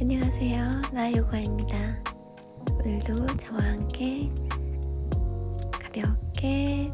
안녕하세요. 나요가입니다. 오늘도 저와 함께 가볍게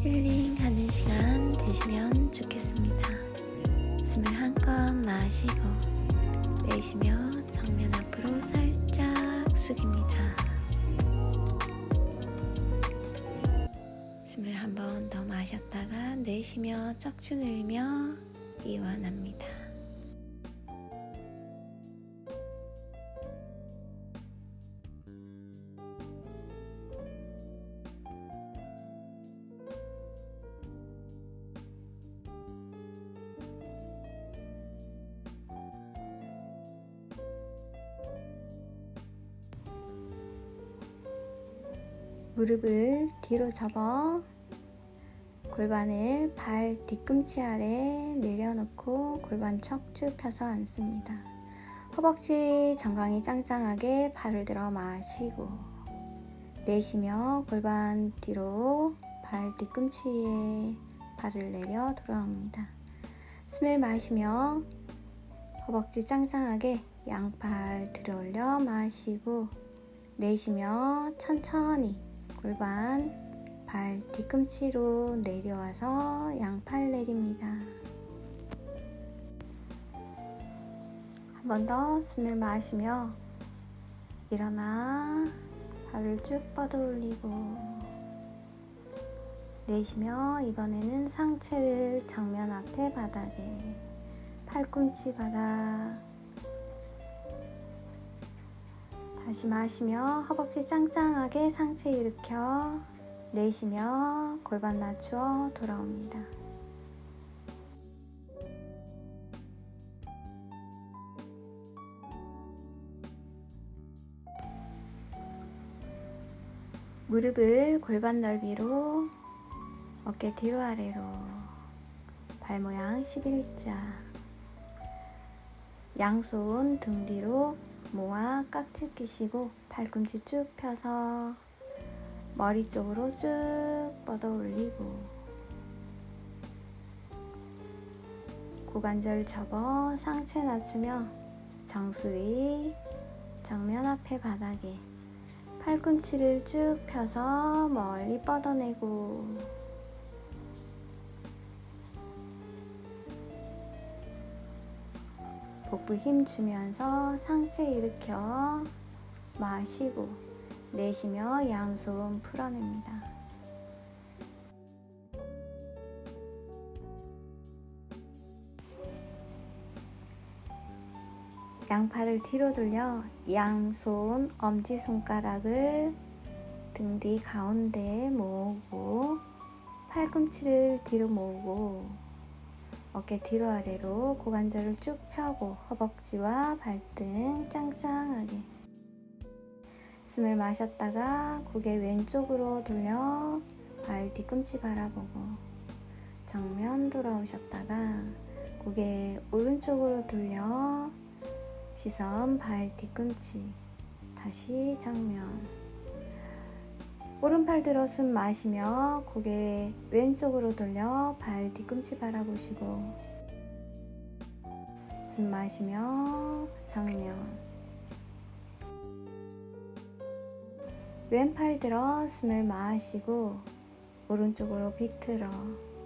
힐링하는 시간 되시면 좋겠습니다. 숨을 한껏 마시고 내쉬며 정면 앞으로 살짝 숙입니다. 숨을 한 번 더 마셨다가 내쉬며 척추 늘며 이완합니다. 무릎을 뒤로 접어 골반을 발 뒤꿈치 아래 내려놓고 골반 척추 펴서 앉습니다. 허벅지 정강이 짱짱하게 발을 들어 마시고 내쉬며 골반 뒤로 발 뒤꿈치에 발을 내려 돌아옵니다. 숨을 마시며 허벅지 짱짱하게 양팔 들어 올려 마시고 내쉬며 천천히 골반 발 뒤꿈치로 내려와서 양팔 내립니다. 한 번 더 숨을 마시며 일어나 발을 쭉 뻗어 올리고 내쉬며 이번에는 상체를 정면 앞에 바닥에 팔꿈치 바닥 다시 마시며 허벅지 짱짱하게 상체 일으켜 내쉬며 골반 낮추어 돌아옵니다. 무릎을 골반 넓이로 어깨 뒤로 아래로 발 모양 11자 양손 등 뒤로 모아 깍지 끼시고 팔꿈치 쭉 펴서 머리 쪽으로 쭉 뻗어 올리고 고관절 접어 상체 낮추며 정수리 정면 앞에 바닥에 팔꿈치를 쭉 펴서 멀리 뻗어내고 복부 힘 주면서 상체 일으켜 마시고 내쉬며 양손 풀어냅니다. 양팔을 뒤로 돌려 양손 엄지손가락을 등 뒤 가운데에 모으고 팔꿈치를 뒤로 모으고 어깨 뒤로 아래로 고관절을 쭉 펴고 허벅지와 발등 짱짱하게. 숨을 마셨다가 고개 왼쪽으로 돌려 발 뒤꿈치 바라보고 정면 돌아오셨다가 고개 오른쪽으로 돌려 시선 발 뒤꿈치 다시 정면 오른팔 들어 숨 마시며 고개 왼쪽으로 돌려 발 뒤꿈치 바라보시고 숨 마시며 정면 왼팔 들어 숨을 마시고 오른쪽으로 비틀어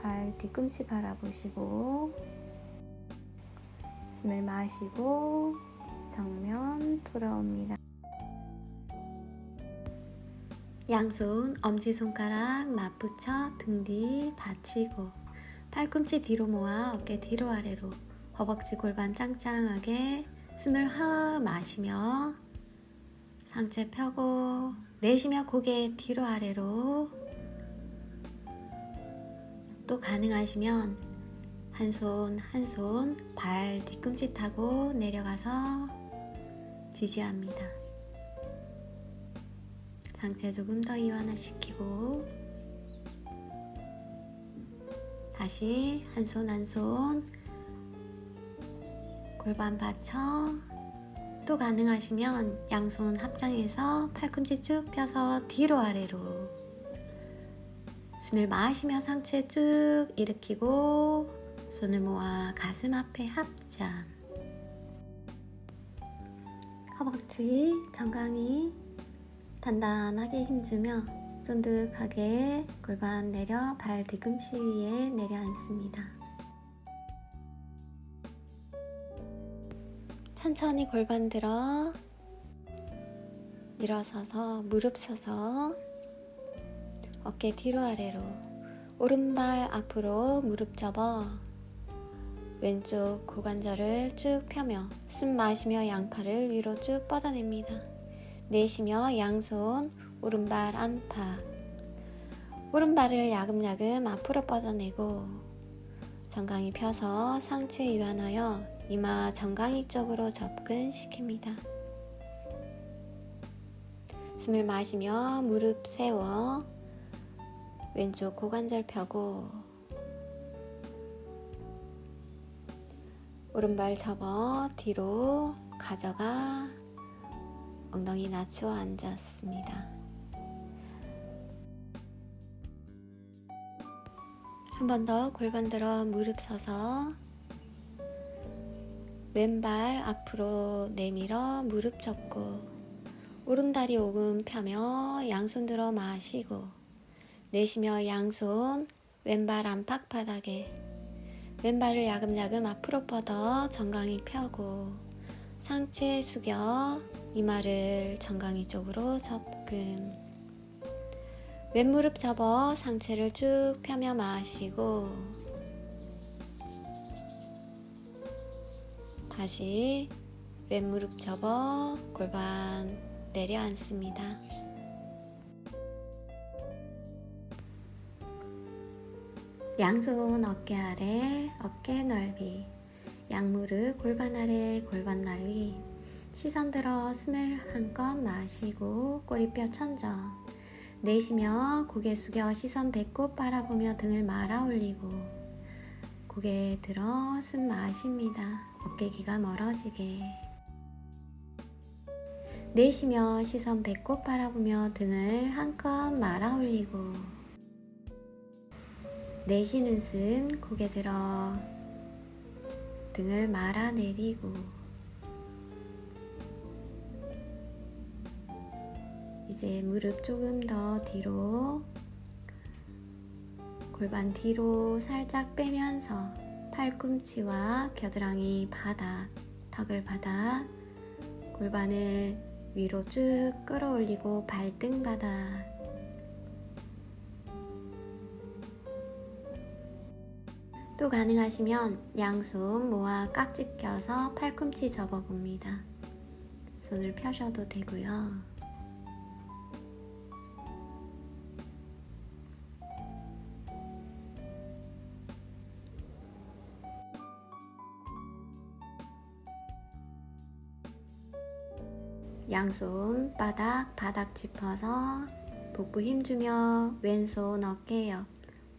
발 뒤꿈치 바라보시고 숨을 마시고 정면 돌아옵니다. 양손 엄지손가락 맞붙여 등 뒤 받치고 팔꿈치 뒤로 모아 어깨 뒤로 아래로 허벅지 골반 짱짱하게 숨을 허 마시며 상체 펴고 내쉬며 고개 뒤로 아래로 또 가능하시면 한 손 한 손 발 뒤꿈치 타고 내려가서 지지합니다. 상체 조금 더 이완화시키고 다시 한 손 한 손 골반 받쳐 또 가능하시면 양손 합장해서 팔꿈치 쭉 펴서 뒤로 아래로 숨을 마시며 상체 쭉 일으키고 손을 모아 가슴 앞에 합장. 허벅지, 정강이 단단하게 힘주며 쫀득하게 골반 내려 발 뒤꿈치 위에 내려앉습니다. 천천히 골반 들어 일어서서 무릎 서서 어깨 뒤로 아래로 오른발 앞으로 무릎 접어 왼쪽 고관절을 쭉 펴며 숨 마시며 양팔을 위로 쭉 뻗어냅니다. 내쉬며 양손 오른발 안팎 오른발을 야금야금 앞으로 뻗어내고 정강이 펴서 상체 이완하여 이마 정강이 쪽으로 접근시킵니다. 숨을 마시며 무릎 세워 왼쪽 고관절 펴고 오른발 접어 뒤로 가져가 엉덩이 낮추어 앉았습니다. 한 번 더 골반 들어 무릎 서서 왼발 앞으로 내밀어 무릎 접고 오른다리 오금 펴며 양손 들어 마시고 내쉬며 양손 왼발 안팎 바닥에 왼발을 야금야금 앞으로 뻗어 정강이 펴고 상체 숙여 이마를 정강이 쪽으로 접근 왼무릎 접어 상체를 쭉 펴며 마시고 다시 왼무릎 접어 골반 내려앉습니다. 양손 어깨 아래 어깨 넓이 양무릎 골반 아래 골반 넓이 시선 들어 숨을 한껏 마시고 꼬리뼈 천정 내쉬며 고개 숙여 시선 배꼽 바라보며 등을 말아 올리고 고개 들어 숨 마십니다. 어깨기가 멀어지게. 내쉬며 시선 배꼽 바라보며 등을 한껏 말아 올리고 내쉬는 숨 고개 들어 등을 말아 내리고 이제 무릎 조금 더 뒤로 골반 뒤로 살짝 빼면서 팔꿈치와 겨드랑이 바닥, 턱을 바닥, 골반을 위로 쭉 끌어올리고 발등 바닥 또 가능하시면 양손 모아 깍지 껴서 팔꿈치 접어봅니다. 손을 펴셔도 되고요. 양손 바닥 바닥 짚어서 복부 힘주며 왼손 어깨 옆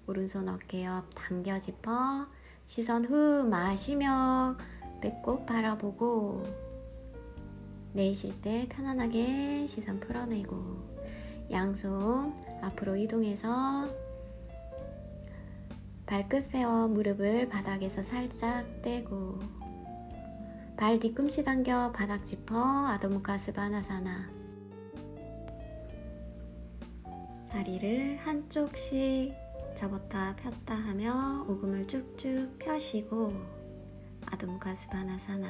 오른손 어깨 옆 당겨 짚어 시선 후 마시며 배꼽 바라보고 내쉴 때 편안하게 시선 풀어내고 양손 앞으로 이동해서 발끝 세워 무릎을 바닥에서 살짝 떼고 발 뒤꿈치 당겨 바닥 짚어 아도무카스바나사나. 다리를 한쪽씩 접었다 폈다 하며 오금을 쭉쭉 펴시고 아도무카스바나사나.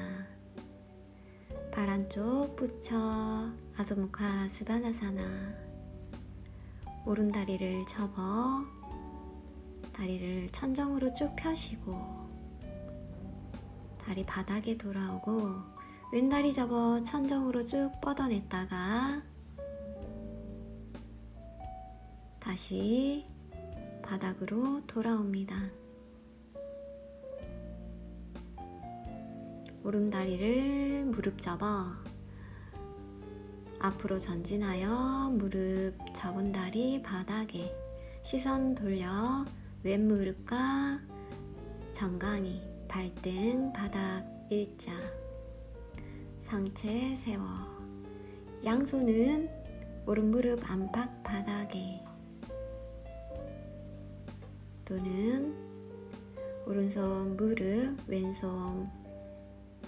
발 안쪽 붙여 아도무카스바나사나. 오른 다리를 접어 다리를 천정으로 쭉 펴시고 다리 바닥에 돌아오고 왼다리 접어 천정으로 쭉 뻗어냈다가 다시 바닥으로 돌아옵니다. 오른다리를 무릎 접어 앞으로 전진하여 무릎 접은 다리 바닥에 시선 돌려 왼 무릎과 정강이 발등 바닥 일자. 상체 세워. 양손은 오른무릎 안팎 바닥에. 또는 오른손 무릎 왼손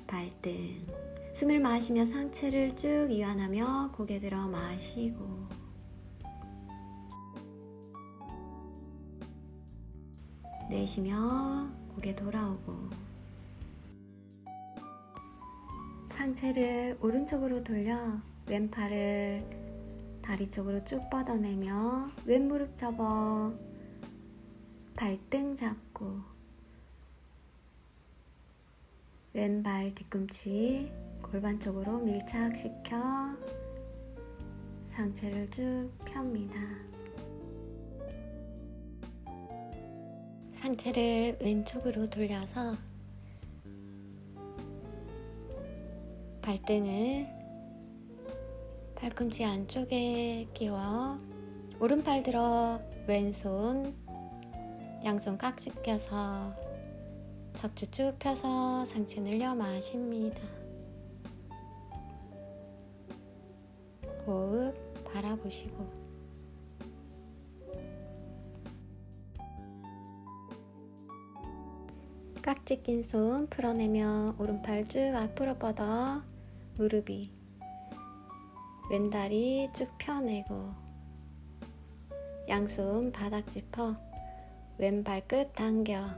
발등. 숨을 마시며 상체를 쭉 이완하며 고개 들어 마시고. 내쉬며 고개 돌아오고 상체를 오른쪽으로 돌려 왼팔을 다리 쪽으로 쭉 뻗어내며 왼무릎 접어 발등 잡고 왼발 뒤꿈치 골반 쪽으로 밀착시켜 상체를 쭉 펴니다. 상체를 왼쪽으로 돌려서 발등을 팔꿈치 안쪽에 끼워 오른팔 들어 왼손 양손 깍지 껴서 척추 쭉 펴서 상체 늘려 마십니다. 호흡 바라보시고 깍지 낀 손 풀어내며 오른팔 쭉 앞으로 뻗어 무릎이 왼다리 쭉 펴내고 양손 바닥 짚어 왼발 끝 당겨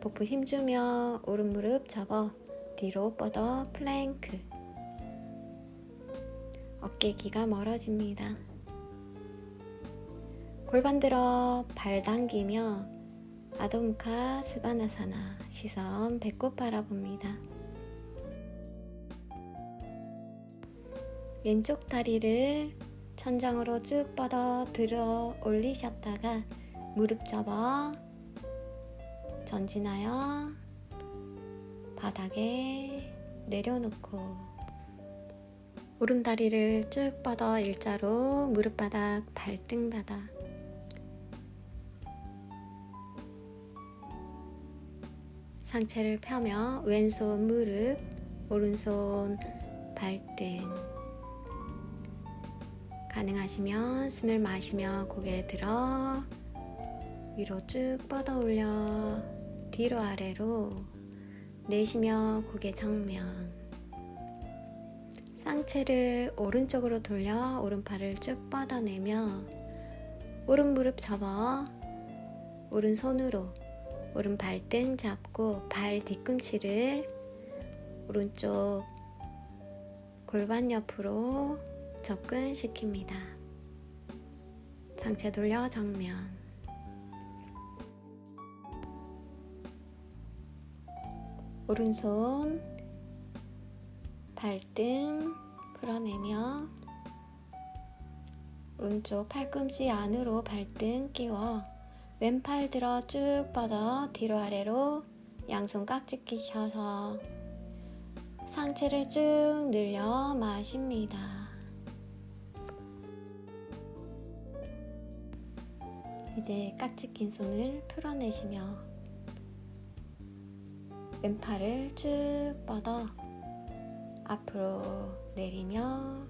복부 힘주며 오른 무릎 접어 뒤로 뻗어 플랭크 어깨 기가 멀어집니다. 골반 들어 발 당기며 아도무카 스바나사나 시선 배꼽 바라봅니다. 왼쪽 다리를 천장으로 쭉 뻗어 들어 올리셨다가 무릎 접어 전진하여 바닥에 내려놓고 오른 다리를 쭉 뻗어 일자로 무릎 바닥 발등 바닥 상체를 펴며 왼손 무릎 오른손 발등 가능하시면 숨을 마시며 고개 들어 위로 쭉 뻗어 올려 뒤로 아래로 내쉬며 고개 정면 상체를 오른쪽으로 돌려 오른팔을 쭉 뻗어내며 오른 무릎 접어 오른손으로 오른 발 등 잡고 발 뒤꿈치를 오른쪽 골반 옆으로 접근시킵니다. 상체 돌려 정면 오른손 발등 풀어내며 오른쪽 팔꿈치 안으로 발등 끼워 왼팔 들어 쭉 뻗어 뒤로 아래로 양손 깍지 끼셔서 상체를 쭉 늘려 마십니다. 이제 깍지 낀 손을 풀어내시며 왼팔을 쭉 뻗어 앞으로 내리며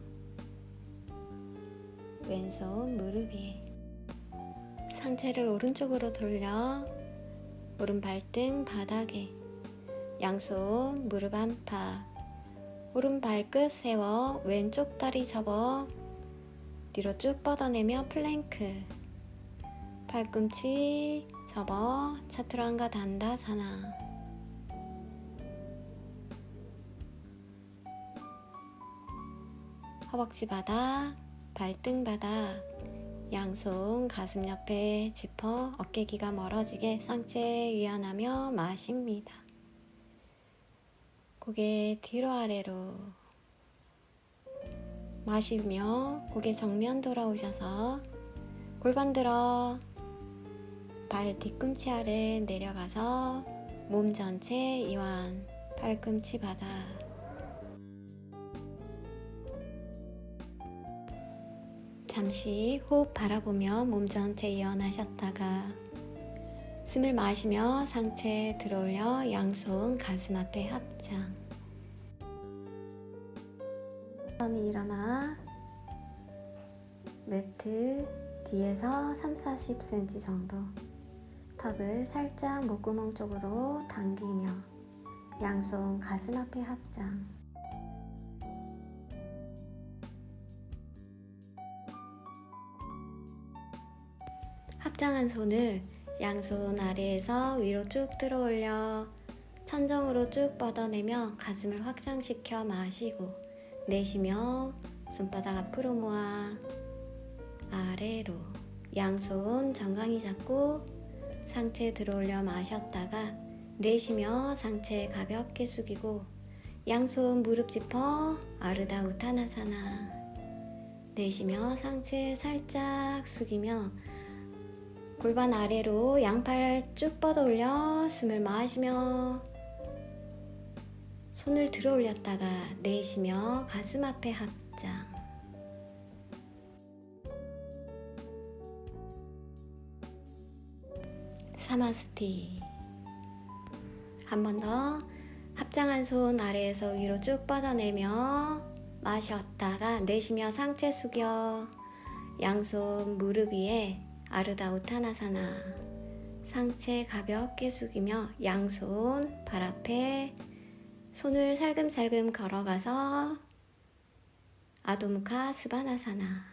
왼손 무릎 위에 상체를 오른쪽으로 돌려. 오른 발등 바닥에. 양손 무릎 안팎. 오른 발끝 세워. 왼쪽 다리 접어. 뒤로 쭉 뻗어내며 플랭크. 팔꿈치 접어. 차투랑가 단다사나. 허벅지 바닥 발등 바닥 양손 가슴 옆에 짚어 어깨기가 멀어지게 상체 유연하며 마십니다. 고개 뒤로 아래로 마시며 고개 정면 돌아오셔서 골반 들어 발 뒤꿈치 아래 내려가서 몸 전체 이완 팔꿈치 바닥 잠시 호흡 바라보며 몸 전체 이완하셨다가 숨을 마시며 상체 들어올려 양손 가슴 앞에 합장. 천천히 일어나. 매트 뒤에서 3, 40cm 정도. 턱을 살짝 목구멍 쪽으로 당기며 양손 가슴 앞에 합장 합장한 손을 양손 아래에서 위로 쭉 들어 올려 천정으로 쭉 뻗어내며 가슴을 확장시켜 마시고 내쉬며 손바닥 앞으로 모아 아래로 양손 정강이 잡고 상체 들어 올려 마셨다가 내쉬며 상체 가볍게 숙이고 양손 무릎 짚어 아르다 우타나사나 내쉬며 상체 살짝 숙이며 골반 아래로 양팔 쭉 뻗어 올려 숨을 마시며 손을 들어 올렸다가 내쉬며 가슴 앞에 합장. 사마스티. 한 번 더 합장한 손 아래에서 위로 쭉 뻗어내며 마셨다가 내쉬며 상체 숙여 양손 무릎 위에 아르다 우타나사나 상체 가볍게 숙이며 양손 발 앞에 손을 살금살금 걸어가서 아도무카 스바나사나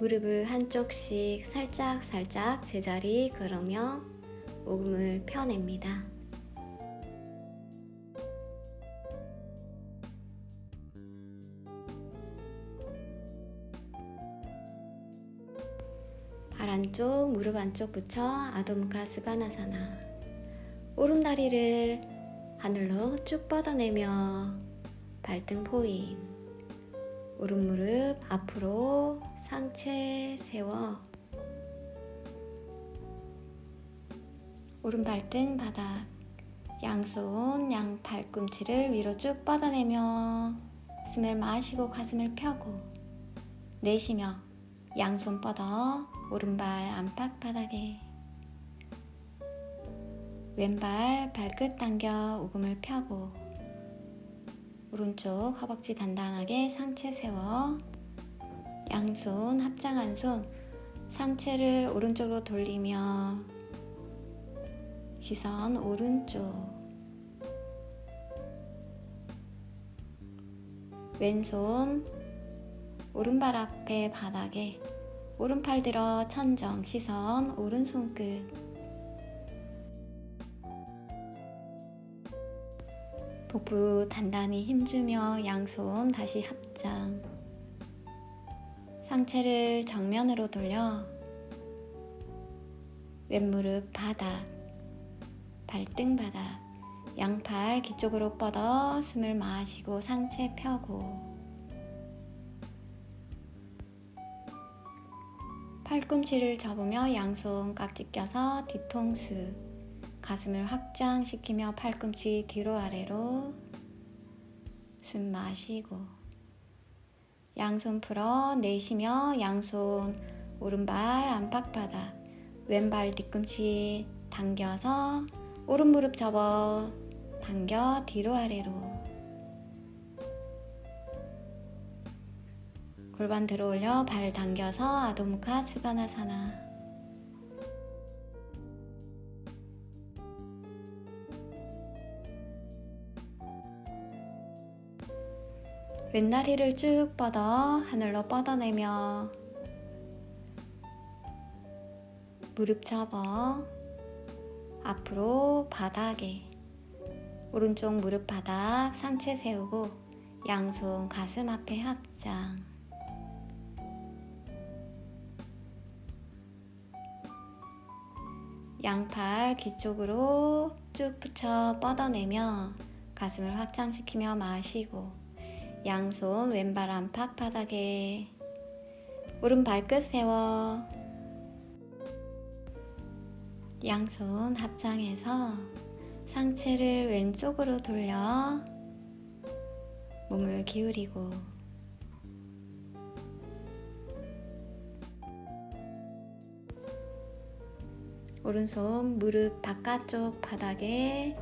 무릎을 한쪽씩 살짝 살짝 제자리 그러며 오금을 펴냅니다. 안쪽, 무릎 안쪽 붙여 아도무카 스바나사나. 오른다리를 하늘로 쭉 뻗어내며 발등 포인. 오른 무릎 앞으로 상체 세워. 오른 발등 바닥. 양손 양 발꿈치를 위로 쭉 뻗어내며 숨을 마시고 가슴을 펴고 내쉬며 양손 뻗어 오른발 안팎 바닥에 왼발 발끝 당겨 오금을 펴고 오른쪽 허벅지 단단하게 상체 세워 양손 합장 한 손 상체를 오른쪽으로 돌리며 시선 오른쪽 왼손 오른발 앞에 바닥에 오른팔 들어 천정 시선 오른 손 끝. 복부 단단히 힘주며 양손 다시 합장. 상체를 정면으로 돌려. 왼무릎 바닥. 발등 바닥. 양팔 기쪽으로 뻗어 숨을 마시고 상체 펴고 팔꿈치를 접으며 양손 깍지 껴서 뒤통수 가슴을 확장시키며 팔꿈치 뒤로 아래로 숨 마시고 양손 풀어 내쉬며 양손 오른발 안팎바닥 왼발 뒤꿈치 당겨서 오른 무릎 접어 당겨 뒤로 아래로 골반 들어 올려 발 당겨서 아도무카 스바나사나. 왼다리를 쭉 뻗어 하늘로 뻗어내며 무릎 접어 앞으로 바닥에 오른쪽 무릎 바닥 상체 세우고 양손 가슴 앞에 합장 양팔 귀 쪽으로 쭉 붙여 뻗어내며 가슴을 확장시키며 마시고 양손 왼발 안팎 바닥에 오른 발끝 세워. 양손 합장해서 상체를 왼쪽으로 돌려 몸을 기울이고 오른손 무릎 바깥쪽 바닥에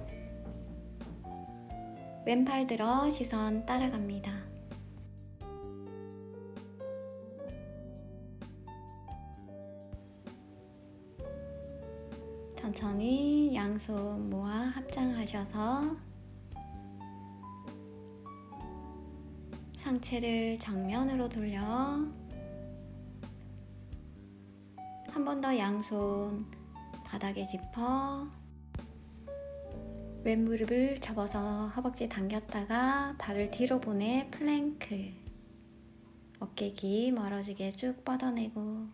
왼팔 들어 시선 따라갑니다. 천천히 양손 모아 합장하셔서 상체를 정면으로 돌려 한 번 더 양손 바닥에 짚어. 왼무릎을 접어서 허벅지 당겼다가 발을 뒤로 보내 플랭크. 어깨 기 멀어지게 쭉 뻗어내고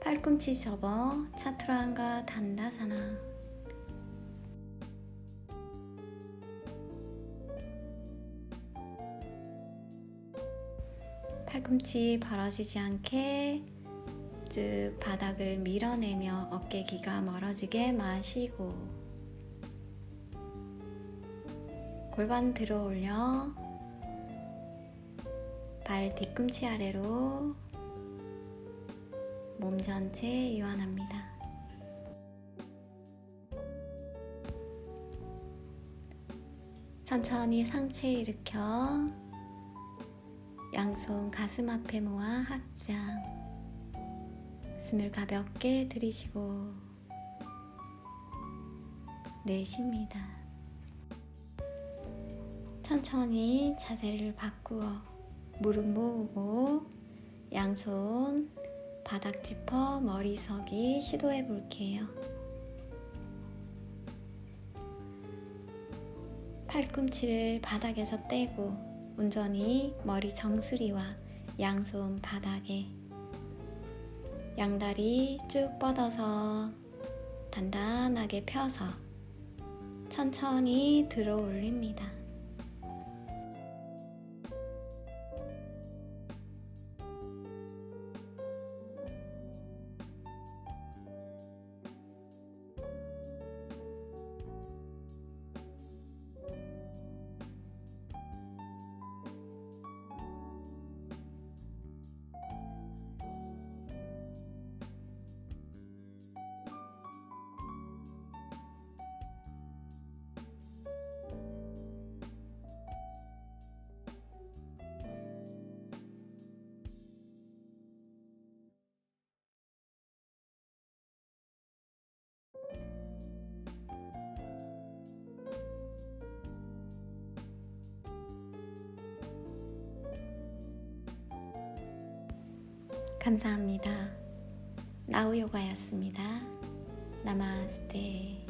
팔꿈치 접어 차투라한가 단다사나. 팔꿈치 벌어지지 않게 쭉 바닥을 밀어내며 어깨 기가 멀어지게 마시고 골반 들어 올려 발 뒤꿈치 아래로 몸 전체 이완합니다. 천천히 상체 일으켜 양손 가슴 앞에 모아 합장 숨을 가볍게 들이쉬고 내쉽니다. 천천히 자세를 바꾸어 무릎 모으고 양손 바닥 짚어 머리 서기 시도해 볼게요. 팔꿈치를 바닥에서 떼고 온전히 머리 정수리와 양손 바닥에 양다리 쭉 뻗어서 단단하게 펴서 천천히 들어 올립니다. 감사합니다. 나우요가였습니다. 나마스테.